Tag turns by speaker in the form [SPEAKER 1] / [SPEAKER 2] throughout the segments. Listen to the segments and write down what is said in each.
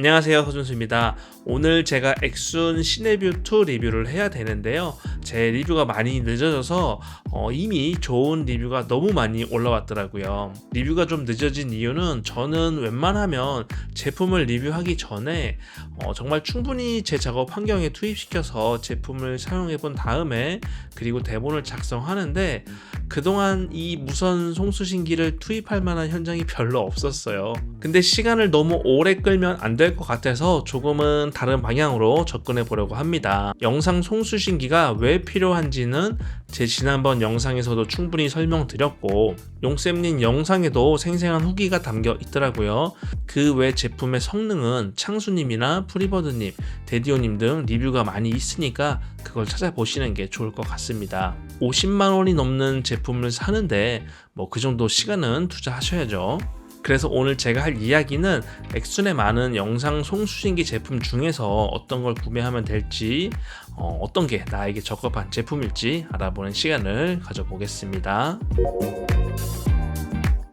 [SPEAKER 1] 안녕하세요 서준수입니다. 오늘 제가 엑순 시네뷰2 리뷰를 해야 되는데요 제 리뷰가 많이 늦어져서 어, 이미 좋은 리뷰가 너무 많이 올라왔더라고요 리뷰가 좀 늦어진 이유는 저는 웬만하면 제품을 리뷰하기 전에 어, 정말 충분히 제 작업 환경에 투입시켜서 제품을 사용해 본 다음에 그리고 대본을 작성하는데 그동안 이 무선 송수신기를 투입할 만한 현장이 별로 없었어요 근데 시간을 너무 오래 끌면 안 될 것 같아서 조금은 다른 방향으로 접근해 보려고 합니다. 영상 송수신기가 왜 필요한지는 제 지난번 영상에서도 충분히 설명드렸고 용쌤님 영상에도 생생한 후기가 담겨 있더라고요. 그 외 제품의 성능은 창수님이나 프리버드님, 데디오님 등 리뷰가 많이 있으니까 그걸 찾아보시는 게 좋을 것 같습니다. 50만 원이 넘는 제품을 사는데 뭐 그 정도 시간은 투자하셔야죠. 그래서 오늘 제가 할 이야기는 엑순의 많은 영상 송수신기 제품 중에서 어떤 걸 구매하면 될지 어, 떤게 나에게 적합한 제품일지 알아보는 시간을 가져보겠습니다.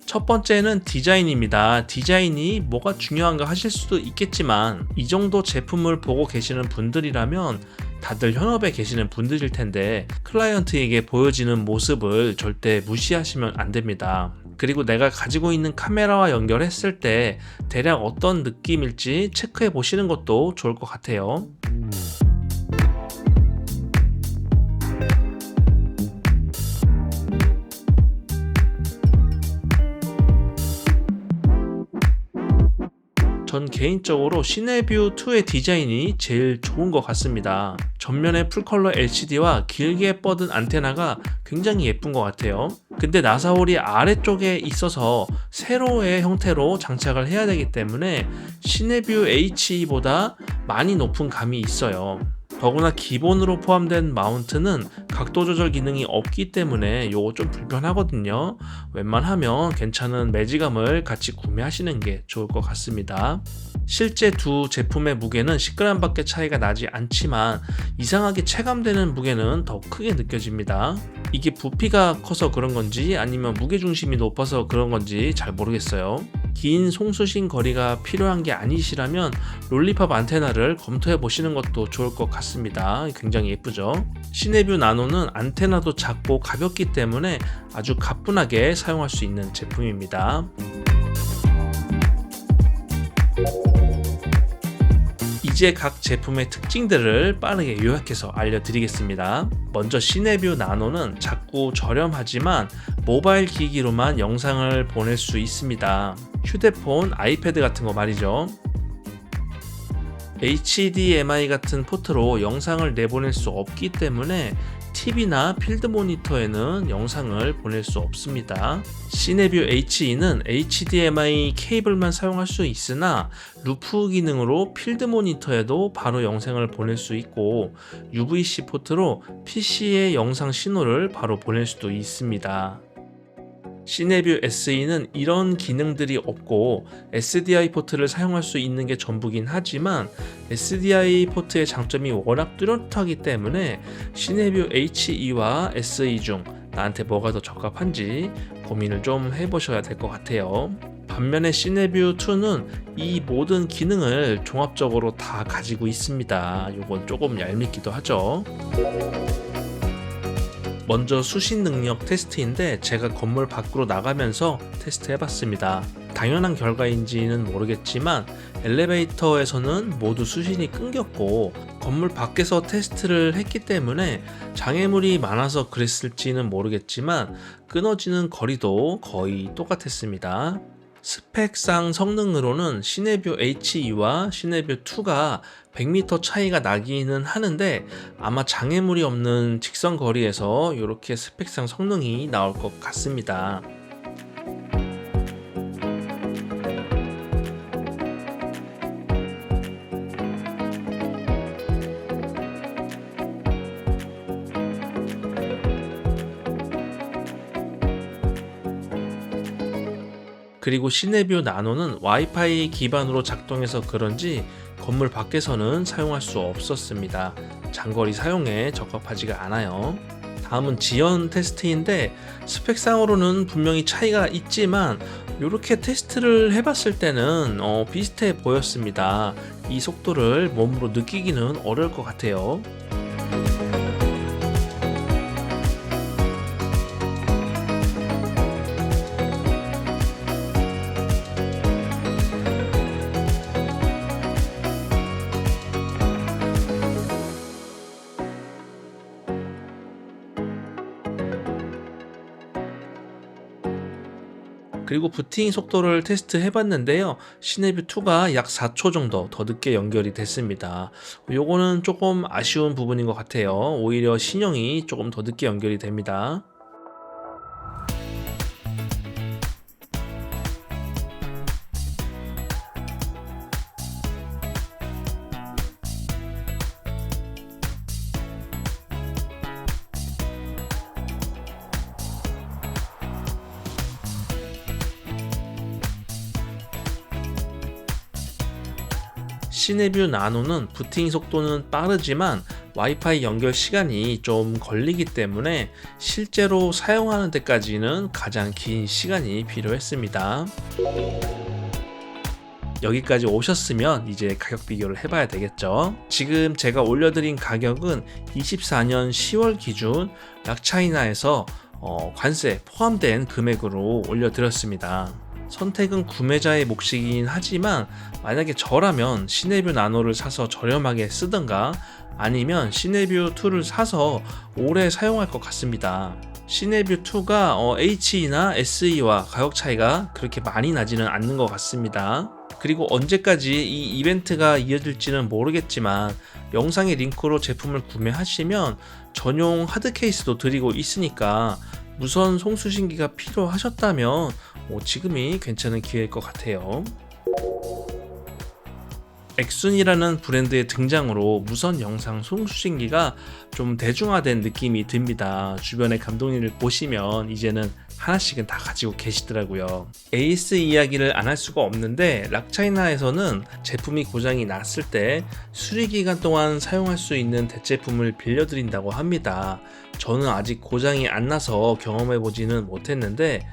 [SPEAKER 1] 첫 번째는 디자인입니다. 디자인이 뭐가 중요한가 하실 수도 있겠지만 이 정도 제품을 보고 계시는 분들이라면 다들 현업에 계시는 분들일 텐데 클라이언트에게 보여지는 모습을 절대 무시하시면 안 됩니다. 그리고 내가 가지고 있는 카메라와 연결했을 때 대략 어떤 느낌일지 체크해 보시는 것도 좋을 것 같아요. 전 개인적으로 시네뷰 2의 디자인이 제일 좋은 것 같습니다. 전면에 풀컬러 LCD와 길게 뻗은 안테나가 굉장히 예쁜 것 같아요. 근데 나사홀이 아래쪽에 있어서 세로의 형태로 장착을 해야 되기 때문에 시네뷰 HE보다 많이 높은 감이 있어요. 더구나 기본으로 포함된 마운트는 각도 조절 기능이 없기 때문에 요거 좀 불편하거든요. 웬만하면 괜찮은 매지감을 같이 구매하시는 게 좋을 것 같습니다. 실제 두 제품의 무게는 10g밖에 차이가 나지 않지만 이상하게 체감되는 무게는 더 크게 느껴집니다. 이게 부피가 커서 그런 건지 아니면 무게중심이 높아서 그런 건지 잘 모르겠어요. 긴 송수신 거리가 필요한 게 아니시라면 롤리팝 안테나를 검토해 보시는 것도 좋을 것 같습니다. 굉장히 예쁘죠? 시네뷰 나노는 안테나도 작고 가볍기 때문에 아주 가뿐하게 사용할 수 있는 제품입니다. 이제 각 제품의 특징들을 빠르게 요약해서 알려드리겠습니다. 먼저 시네뷰 나노는 작고 저렴하지만 모바일 기기로만 영상을 보낼 수 있습니다. 휴대폰, 아이패드 같은 거 말이죠. HDMI 같은 포트로 영상을 내보낼 수 없기 때문에 TV나 필드 모니터에는 영상을 보낼 수 없습니다. 시네뷰 HE는 HDMI 케이블만 사용할 수 있으나 루프 기능으로 필드 모니터에도 바로 영상을 보낼 수 있고 UVC 포트로 PC의 영상 신호를 바로 보낼 수도 있습니다. 시네뷰 SE는 이런 기능들이 없고 SDI 포트를 사용할 수 있는 게 전부긴 하지만 SDI 포트의 장점이 워낙 뚜렷하기 때문에 시네뷰 HE와 SE 중 나한테 뭐가 더 적합한지 고민을 좀 해보셔야 될 것 같아요. 반면에 시네뷰 2는 이 모든 기능을 종합적으로 다 가지고 있습니다. 이건 조금 얄밉기도 하죠. 먼저 수신 능력 테스트인데 제가 건물 밖으로 나가면서 테스트 해봤습니다. 당연한 결과인지는 모르겠지만 엘리베이터에서는 모두 수신이 끊겼고 건물 밖에서 테스트를 했기 때문에 장애물이 많아서 그랬을지는 모르겠지만 끊어지는 거리도 거의 똑같았습니다. 스펙상 성능으로는 시네뷰 HE와 시네뷰 2가 100m 차이가 나기는 하는데 아마 장애물이 없는 직선 거리에서 이렇게 스펙상 성능이 나올 것 같습니다. 그리고 시네뷰 나노는 와이파이 기반으로 작동해서 그런지 건물 밖에서는 사용할 수 없었습니다. 장거리 사용에 적합하지가 않아요. 다음은 지연 테스트인데 스펙상으로는 분명히 차이가 있지만 이렇게 테스트를 해봤을 때는 어, 비슷해 보였습니다. 이 속도를 몸으로 느끼기는 어려울 것 같아요. 그리고 부팅 속도를 테스트 해 봤는데요. 시네뷰 2가 약 4초 정도 더 늦게 연결이 됐습니다. 요거는 조금 아쉬운 부분인 것 같아요. 오히려 신형이 조금 더 늦게 연결이 됩니다. 시네뷰 나노는 부팅 속도는 빠르지만 와이파이 연결 시간이 좀 걸리기 때문에 실제로 사용하는 데까지는 가장 긴 시간이 필요했습니다. 여기까지 오셨으면 이제 가격 비교를 해봐야 되겠죠. 지금 제가 올려드린 가격은 24년 10월 기준 락차이나에서 어, 관세 포함된 금액으로 올려드렸습니다. 선택은 구매자의 몫이긴 하지만 만약에 저라면 시네뷰 나노를 사서 저렴하게 쓰던가 아니면 시네뷰 2를 사서 오래 사용할 것 같습니다. 시네뷰 2가 어, HE나 SE와 가격 차이가 그렇게 많이 나지는 않는 것 같습니다. 그리고 언제까지 이 이벤트가 이어질지는 모르겠지만 영상의 링크로 제품을 구매하시면 전용 하드 케이스도 드리고 있으니까 무선 송수신기가 필요하셨다면 뭐 지금이 괜찮은 기회일 것 같아요. 엑순이라는 브랜드의 등장으로 무선 영상 송수신기가 좀 대중화된 느낌이 듭니다. 주변의 감독님을 보시면 이제는 하나씩은 다 가지고 계시더라고요. 에이스 이야기를 안 할 수가 없는데 락차이나에서는 제품이 고장이 났을 때 수리 기간 동안 사용할 수 있는 대체품을 빌려드린다고 합니다. 저는 아직 고장이 안 나서 경험해 보지는 못했는데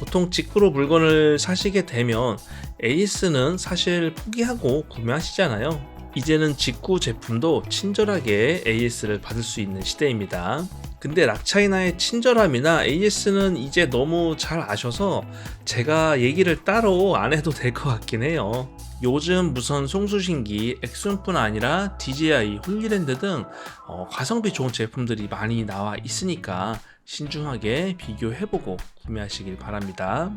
[SPEAKER 1] 보통 직구로 물건을 사시게 되면 에이스는 사실 포기하고 구매하시잖아요. 이제는 직구 제품도 친절하게 AS를 받을 수 있는 시대입니다. 근데 락차이나의 친절함이나 AS는 이제 너무 잘 아셔서 제가 얘기를 따로 안 해도 될 것 같긴 해요. 요즘 무선 송수신기 엑슨뿐 아니라 DJI, 홀리랜드 등 어, 가성비 좋은 제품들이 많이 나와 있으니까 신중하게 비교해보고 구매하시길 바랍니다.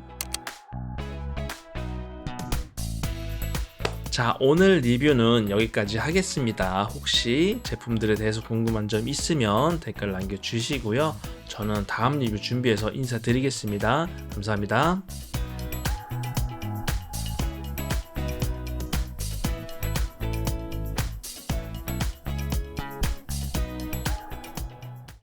[SPEAKER 1] 자, 오늘 리뷰는 여기까지 하겠습니다. 혹시 제품들에 대해서 궁금한 점 있으면 댓글 남겨주시고요. 저는 다음 리뷰 준비해서 인사드리겠습니다. 감사합니다.